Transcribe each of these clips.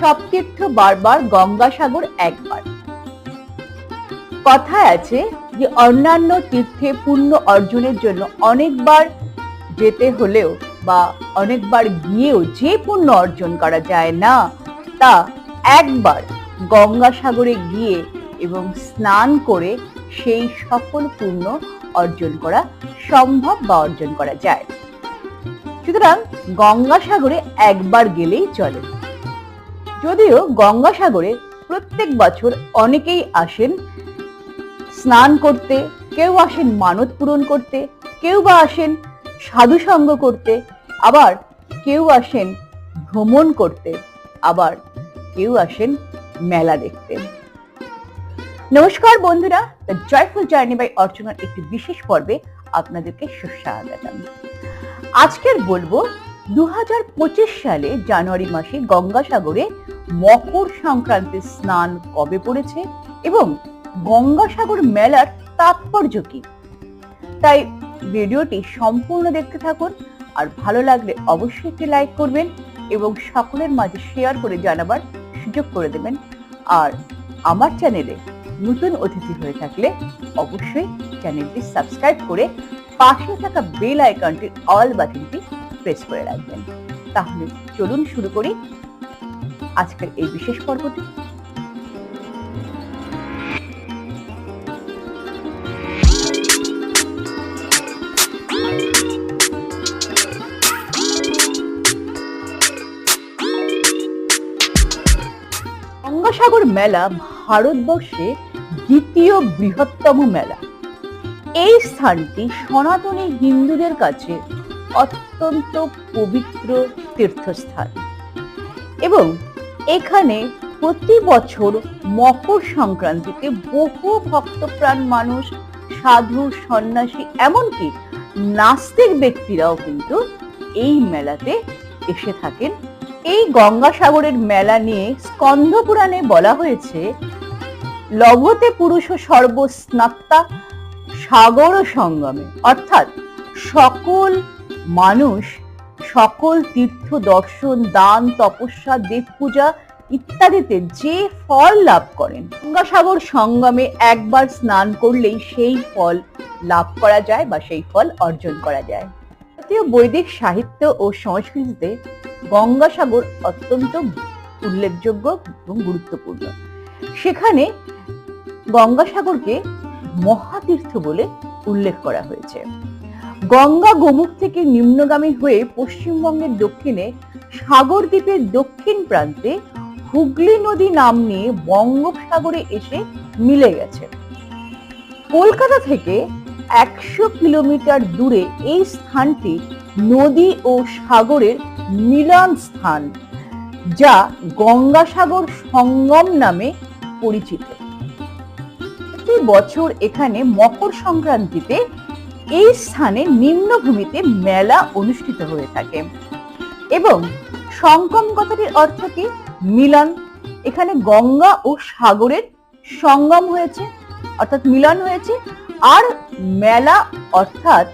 সব তীর্থ বারবার গঙ্গাসাগর একবার। কথায় আছে যে, অন্যান্য তীর্থে পুণ্য অর্জনের জন্য অনেকবার যেতে হলেও বা অনেকবার গিয়েও যে পুণ্য অর্জন করা যায় না, তা একবার গঙ্গাসাগরে গিয়ে এবং স্নান করে সেই সকল পুণ্য অর্জন করা সম্ভব বা অর্জন করা যায়। সুতরাং গঙ্গাসাগরে একবার গেলেই চলে। যদিও গঙ্গাসাগরে প্রত্যেক বছর অনেকেই আসেন স্নান করতে, কেউ আসেন মানত পূরণ করতে, কেউ বা আসেন সাধু সঙ্গ করতে, আবার কেউ আসেন ভ্রমণ করতে, আবার কেউ আসেন মেলা দেখতে। নমস্কার বন্ধুরা জয়ফুল জার্নি বাই অর্চনার একটি বিশেষ পর্বে আপনাদেরকে সুস্বাগতম। আজকের বলব দু হাজার পঁচিশ সালে জানুয়ারি মাসে গঙ্গাসাগরে মকর সংক্রান্তির স্নান কবে পড়েছে এবং গঙ্গাসাগর মেলার তাৎপর্য কি? তাই ভিডিওটি সম্পূর্ণ দেখতে থাকুন, আর ভালো লাগলে অবশ্যই একটি লাইক করবেন এবং সকলের মাঝে শেয়ার করে জানাবার সুযোগ করে দেবেন। আর আমার চ্যানেলে নতুন অতিথি হয়ে থাকলে অবশ্যই চ্যানেলটি সাবস্ক্রাইব করে পাশে থাকা বেল আইকনটির অল বাটনটি প্রেস করে রাখবেন। তাহলে চলুন শুরু করি আজকের এই বিশেষ পর্বটি। গঙ্গাসাগর মেলা ভারতবর্ষে দ্বিতীয় বৃহত্তম মেলা। এই স্থানটি সনাতনী হিন্দুদের কাছে অত্যন্ত পবিত্র তীর্থস্থান। এবং এখানে প্রতি বছর মকর সংক্রান্তিতে বহু ভক্তপ্রাণ মানুষ, সাধু, সন্ন্যাসী এমনকি নাস্তিক ব্যক্তিরাও কিন্তু এই মেলাতে এসে থাকেন। এই গঙ্গাসাগরের মেলা নিয়ে স্কন্ধ পুরাণে বলা হয়েছে লভতে পুরুষ সর্বস্নাত্তা সাগর সঙ্গমে। অর্থাৎ সকল মানুষ সকল তীর্থ দর্শন, দান, তপস্যা, দেব পূজা ইত্যাদিতে যে ফল লাভ করেন, গঙ্গাসাগর সঙ্গমে একবার স্নান করলেই সেই ফল লাভ করা যায় বা সেই ফল অর্জন করা যায়। ভারতীয় বৈদিক সাহিত্য ও সংস্কৃতিতে গঙ্গাসাগর অত্যন্ত উল্লেখযোগ্য এবং গুরুত্বপূর্ণ। সেখানে গঙ্গাসাগরকে মহাতীর্থ বলে উল্লেখ করা হয়েছে। গঙ্গা গোমুখ থেকে নিম্নগামী হয়ে পশ্চিমবঙ্গের দক্ষিণে সাগর দ্বীপের দক্ষিণ প্রান্তে হুগলি নদী নাম নিয়ে বঙ্গোপসাগরে এসে মিলে গেছে। কলকাতা থেকে একশো কিলোমিটার দূরে এই স্থানটি নদী ও সাগরের মিলন স্থান, যা গঙ্গাসাগর সঙ্গম নামে পরিচিত। প্রতি বছর এখানে মকর সংক্রান্তিতে এই স্থানে নিম্নভূমিতে মেলা অনুষ্ঠিত হয়ে থাকে। এবং সঙ্গম কথাটির অর্থ কি? মিলন। এখানে গঙ্গা ও সাগরের সঙ্গম হয়েছে, অর্থাৎ মিলন হয়েছে। আর মেলা, অর্থাৎ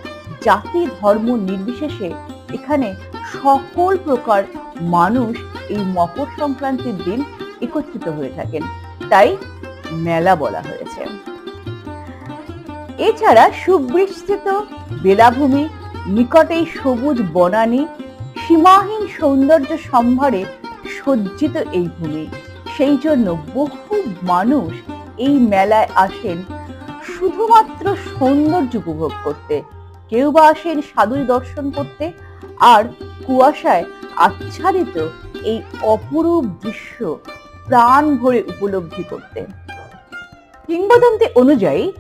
জাতি ধর্ম নির্বিশেষে এখানে সকল প্রকার মানুষ এই মকর সংক্রান্তির দিন একত্রিত হয়ে থাকেন। তাই মেলা বলা হয়েছে। এছাড়া সুবিস্তৃত বেলাভূমি, নিকটেই সবুজ বনানী, সীমাহীন সৌন্দর্য সম্ভারে সজ্জিত এই ভূমি। সেই জন্য বহু মানুষ এই মেলায় আসেন শুধুমাত্র সৌন্দর্য উপভোগ করতে। কেউ বা আসেন সাধুই দর্শন করতে আর কুয়াশায় আচ্ছাদিত এই অপরূপ দৃশ্য প্রাণ ভরে উপলব্ধি করতে। কিংবদন্তি অনুযায়ী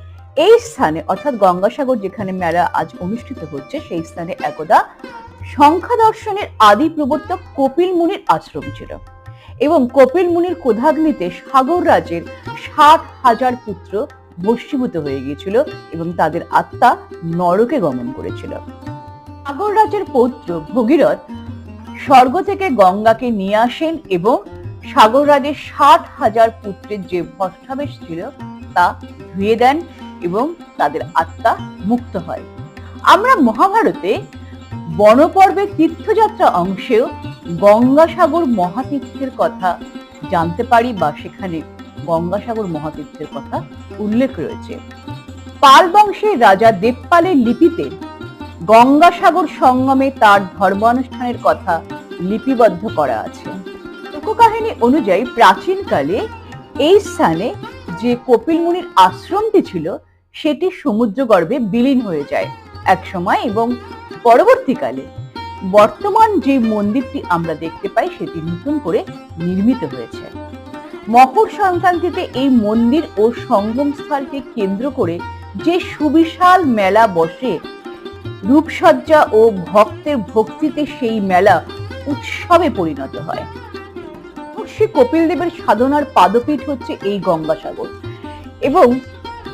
এই স্থানে, অর্থাৎ গঙ্গাসাগর যেখানে মেলা আজ অনুষ্ঠিত হচ্ছে, সেই স্থানে একদা সংখ্যা দর্শনের আদি প্রবর্তক কপিল মুনির আশ্রম ছিল। এবং কপিল মুনির কোধাগ্নিতে সাগর রাজের ষাট হাজার পুত্র ভস্মীভূত হয়ে গিয়েছিল এবং তাদের আত্মা নরকে গমন করেছিল। সাগর রাজের পৌত্র ভগীরথ স্বর্গ থেকে গঙ্গাকে নিয়ে আসেন এবং সাগর রাজের ষাট হাজার পুত্রের যে ভস্মাবেশ ছিল তা ধুয়ে দেন। এবং তাদের আত্মা মুক্ত হয়। আমরা মহাভারতে বনপর্বের তীর্থযাত্রা অংশেও গঙ্গাসাগর মহাতীর্থের কথা জানতে পারি বা সেখানে গঙ্গাসাগর মহাতীর্থের কথা উল্লেখ রয়েছে। পাল বংশের রাজা দেবপালের লিপিতে গঙ্গাসাগর সঙ্গমে তার ধর্মানুষ্ঠানের কথা লিপিবদ্ধ করা আছে। লোককাহিনী অনুযায়ী প্রাচীনকালে এই স্থানে যে কপিল মুনির আশ্রমটি ছিল, সেটি সমুদ্রগর্ভে বিলীন হয়ে যায় একসময় এবং পরবর্তীকালে বর্তমান যে মন্দিরটি আমরা দেখতে পাই, সেটি নতুন করে নির্মিত হয়েছে। মকর সংক্রান্তিতে এই মন্দির ও সঙ্গম স্থলকে কেন্দ্র করে যে সুবিশাল মেলা বসে, রূপসজ্জা ও ভক্তের ভক্তিতে সেই মেলা উৎসবে পরিণত হয়। শ্রী কপিল দেবের সাধনার পাদপীঠ হচ্ছে এই গঙ্গাসাগর। এবং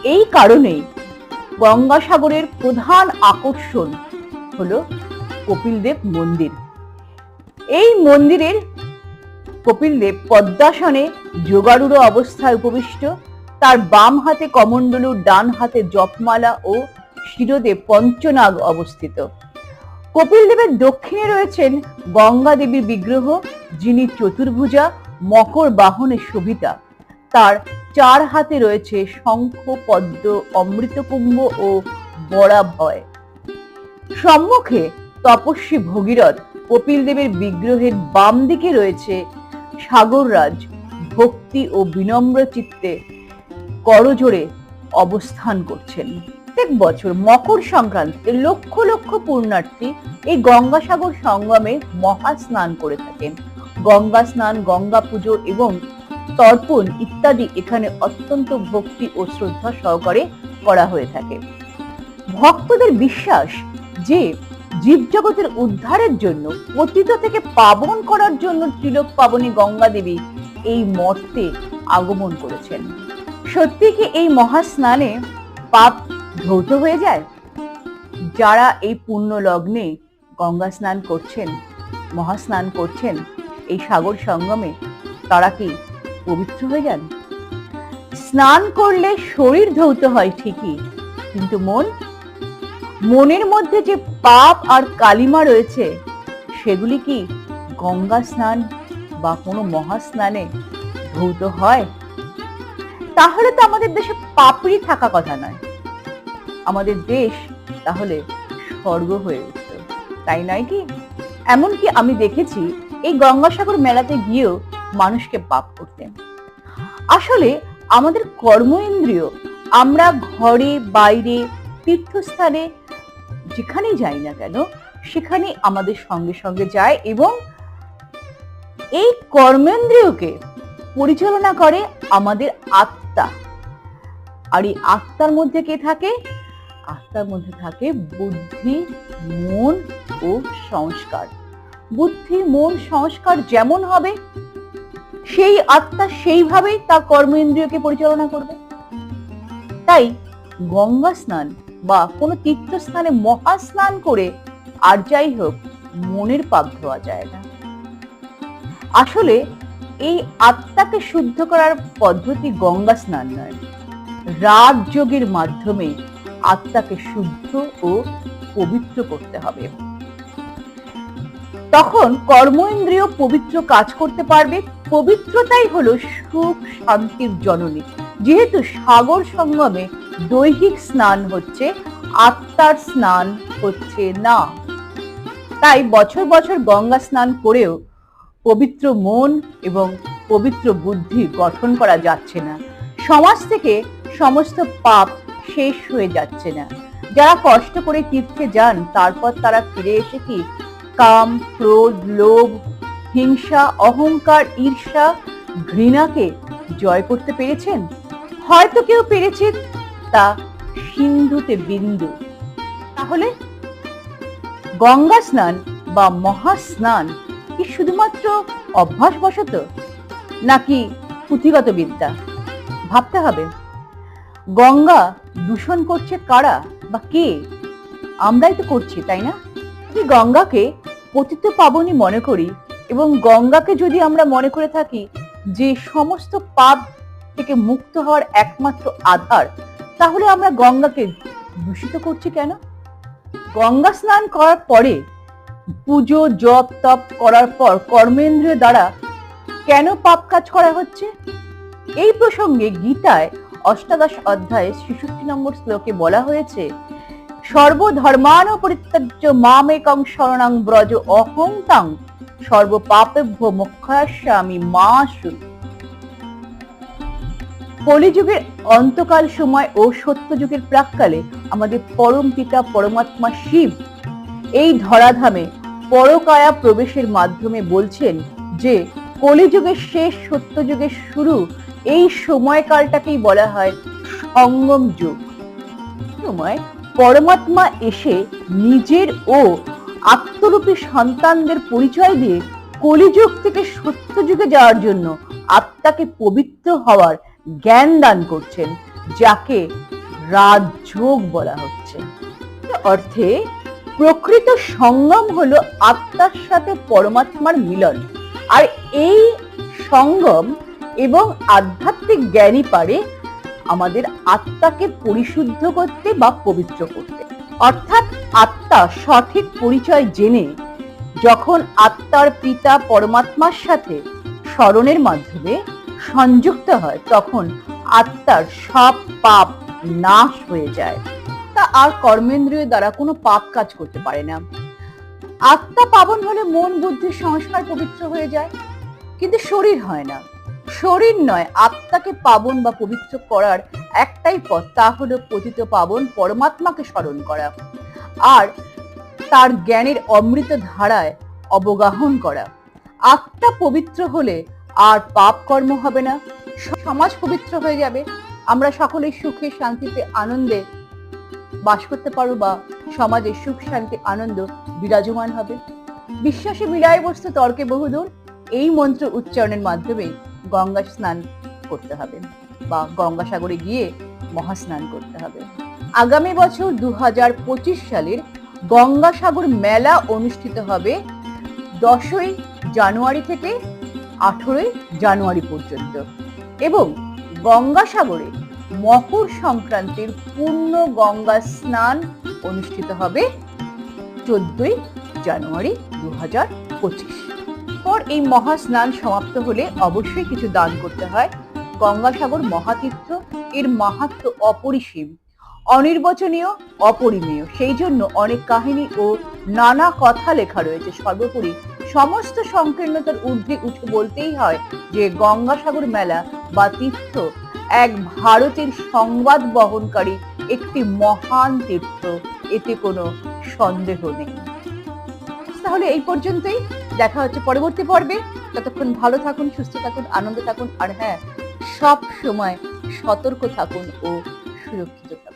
এই কারণেই গঙ্গাসাগরের প্রধান আকর্ষণ হলো কপিলদেব মন্দির। এই মন্দিরের কপিলদেব পদ্মাসনে যোগারূঢ় অবস্থায় উপবিষ্ট। তার বাম হাতে কমণ্ডলু, ডান হাতে জপমালা ও শিরোদে পঞ্চনাগ অবস্থিত। কপিল দেবের দক্ষিণে রয়েছেন গঙ্গা দেবীর বিগ্রহ, যিনি চতুর্ভুজা মকর বাহনে শোভিতা তার চার হাতে রয়েছে শঙ্খ, পদ্ম, অমৃতকুম্ভ ও বরাভয় সম্মুখে তপস্বী ভগীরথ কপিল দেবের বিগ্রহের বাম দিকে রয়েছে সাগররাজ ভক্তি ও বিনম্র চিত্তে করজোড়ে অবস্থান করছেন। প্রত্যেক বছর মকর সংক্রান্তিতে লক্ষ লক্ষ পুণ্যার্থী এই গঙ্গাসাগর সঙ্গমে মহা স্নান করে থাকেন। গঙ্গা স্নান, গঙ্গা পুজো এবং তর্পণ ইত্যাদি এখানে অত্যন্ত ভক্তি ও শ্রদ্ধা সহকারে করা হয়ে থাকে। ভক্তদের বিশ্বাস যে জীবজগতের উদ্ধারের জন্য, পতিত থেকে পাবন করার জন্য তিলক পাবনী গঙ্গা দেবী এই মর্তে আগমন করেছেন। সত্যি কি এই মহাস্নানে পাপ ধৌত হয়ে যায়? যারা এই পুণ্য লগ্নে গঙ্গা স্নান করছেন, মহাস্নান করছেন এই সাগর সঙ্গমে তারা কি পবিত্র হয়ে যান? স্নান করলে শরীর ধৌত হয় ঠিকই, কিন্তু মন? মনের মধ্যে যে পাপ আর কালিমা রয়েছে, সেগুলি কি গঙ্গা স্নান বা কোনো মহাস্নানে ধৌত হয়? তাহলে তো আমাদের দেশে পাপড়ি থাকা কথা নয়। আমাদের দেশ তাহলে স্বর্গ হয়ে উঠত তাই নয় কি? এমনকি আমি দেখেছি এই গঙ্গাসাগর মেলাতে গিয়েও মানুষকে পাপ করতেন। আসলে আমাদের কর্ম ইন্দ্রিয় আমরা ঘরে, বাইরে, তীর্থস্থানে যেখানেই যাই না কেন সেখানে আমাদের সঙ্গে সঙ্গে যায় এবং এই কর্মেন্দ্রিয়কে পরিচালনা করে আমাদের আত্মা। আর এই আত্মার মধ্যে কে থাকে? আত্মার মধ্যে থাকে বুদ্ধি, মন ও সংস্কার। বুদ্ধি, মন, সংস্কার যেমন হবে, সেই আত্মা সেইভাবেই তার কর্মেন্দ্রিয়কে পরিচালনা করবে। তাই গঙ্গা স্নান বা কোনো তীর্থস্থানে মহাস্নান করে আর যাই হোক, মনের পাপ ধোয়া যায় না। আসলে এই আত্মাকে শুদ্ধ করার পদ্ধতি গঙ্গা স্নান নয়। রাজযোগের মাধ্যমে আত্মাকে শুদ্ধ ও পবিত্র করতে হবে। তখন কর্ম ইন্দ্রিয় পবিত্র কাজ করতে পারবে। পবিত্রতাই হলো সুখ, শান্তির জননী। যেহেতু সাগর সঙ্গমে দৈহিক স্নান হচ্ছে, আত্মার স্নান হচ্ছে না। তাই বছর বছর গঙ্গা স্নান করেও পবিত্র মন এবং পবিত্র বুদ্ধি গঠন করা যাচ্ছে না। সমাজ থেকে সমস্ত পাপ শেষ হয়ে যাচ্ছে না। যারা কষ্ট করে তীর্থে যান, তারপর তারা ফিরে এসে কি কাম, ক্রোধ, লোভ, হিংসা, অহংকার, ঈর্ষা, ঘৃণাকে জয় করতে পেরেছেন? হয়তো কেউ পেরেছে তা সিন্ধুতে বিন্দু। তাহলে গঙ্গা স্নান বা মহাস্নান কি শুধুমাত্র অভ্যাসবশত নাকি পুঁথিগত বিদ্যা? ভাবতে হবে। গঙ্গা দূষণ করছে কারা বা কে? আমরাই তো করছি, তাই না? গঙ্গাকে পতিত পাবনী মনে করি এবং গঙ্গাকে যদি আমরা মনে করে থাকি, যে সমস্ত পাপ থেকে মুক্ত হওয়ার একমাত্র আধার, তাহলে আমরা গঙ্গাকে দূষিত করছি কেন? গঙ্গা স্নান করার পরে পুজো, জপ, তপ করার পর কর্মেন্দ্রিয় দ্বারা কেন পাপ কাজ করা হচ্ছে? এই প্রসঙ্গে গীতায় অষ্টাদশ অধ্যায়ে ছেষট্টি নম্বর শ্লোকে বলা হয়েছে সর্বধর্মান পরিত্যাজ্য মামেকং শরণাং ব্রজ অহং তাং সর্বপাপেভ্য মোক্ষাস্বামী মা শুদ্ধ কলিযুগের অন্তকাল সময় ও সত্যযুগের প্রাককালে আমাদের পরম পিতা, পরমাত্মা শিব এই ধরাধামে পরকায়া প্রবেশের মাধ্যমে বলছেন যে, কলিযুগের শেষ সত্যযুগের শুরু এই সময়কালটাকেই বলা হয় সঙ্গম যুগ। সময় পরমাত্মা এসে নিজের ও আত্মরূপী সন্তানদের পরিচয় দিয়ে কলিযুগ থেকে সত্যযুগে যাওয়ার জন্য আত্মাকে পবিত্র হওয়ার জ্ঞান দান করছেন, যাকে রাজযোগ বলা হচ্ছে। অর্থে প্রকৃত সঙ্গম হলো আত্মার সাথে পরমাত্মার মিলন। আর এই সঙ্গম এবং আধ্যাত্মিক জ্ঞানই পারে আমাদের আত্মাকে পরিশুদ্ধ করতে বা পবিত্র করতে। অর্থাৎ আত্মা সঠিক পরিচয় জেনে যখন আত্মার পিতা পরমাত্মার সাথে স্মরণের মাধ্যমে সংযুক্ত হয়, তখন আত্মার সব পাপ নাশ হয়ে যায়। তা আর কর্মেন্দ্রিয় দ্বারা কোনো পাপ কাজ করতে পারে না। আত্মা পাবন হলে মন, বুদ্ধি, সংস্কার পবিত্র হয়ে যায়। কিন্তু শরীর হয় না। শরীর নয়, আত্মাকে পাবন বা পবিত্র করার একটাই পথ, তা হলো পতিত পাবন, পরমাত্মাকে স্মরণ করা। আর তার জ্ঞানের অমৃত ধারায় অবগাহন করা। আত্মা পবিত্র হলে আর পাপ কর্ম হবে না। সমাজ পবিত্র হয়ে যাবে। আমরা সকলে সুখে, শান্তিতে, আনন্দে বাস করতে পারব বা সমাজে সুখ, শান্তি, আনন্দ বিরাজমান হবে। বিশ্বাসে মিলায় বস্তু তর্কে বহুদূর। এই মন্ত্র উচ্চারণের মাধ্যমে গঙ্গা স্নান করতে হবে বা গঙ্গাসাগরে গিয়ে মহাস্নান করতে হবে। আগামী বছর দু হাজার পঁচিশ সালের গঙ্গাসাগর মেলা অনুষ্ঠিত হবে দশই জানুয়ারি থেকে আঠেরোই জানুয়ারি পর্যন্ত এবং গঙ্গাসাগরে মকর সংক্রান্তির পূর্ণ গঙ্গা স্নান অনুষ্ঠিত হবে চোদ্দই জানুয়ারি দু হাজার পঁচিশ। এই মহা স্নান সমাপ্ত হলে অবশ্যই কিছু দান করতে হয়। গঙ্গাসাগর মহাতীর্থ, এর মাহাত্ম অপরিসীম, অনির্বচনীয়, অপরিমেয়। সেই জন্য অনেক কাহিনী ও নানা কথা লেখা রয়েছে। সর্বোপরি সমস্ত সংকীর্ণতার ঊর্ধ্বে উঠে বলতেই হয় যে, গঙ্গাসাগর মেলা বা তীর্থ এক ভারতের সংবাদ বহনকারী একটি মহান তীর্থ। এতে কোনো সন্দেহ নেই। তাহলে এই পর্যন্তই। দেখা হচ্ছে পরবর্তী পর্বে। ততক্ষণ ভালো থাকুন, সুস্থ থাকুন, আনন্দ থাকুন, আর হ্যাঁ সব সময় সতর্ক থাকুন ও সুরক্ষিত থাকুন।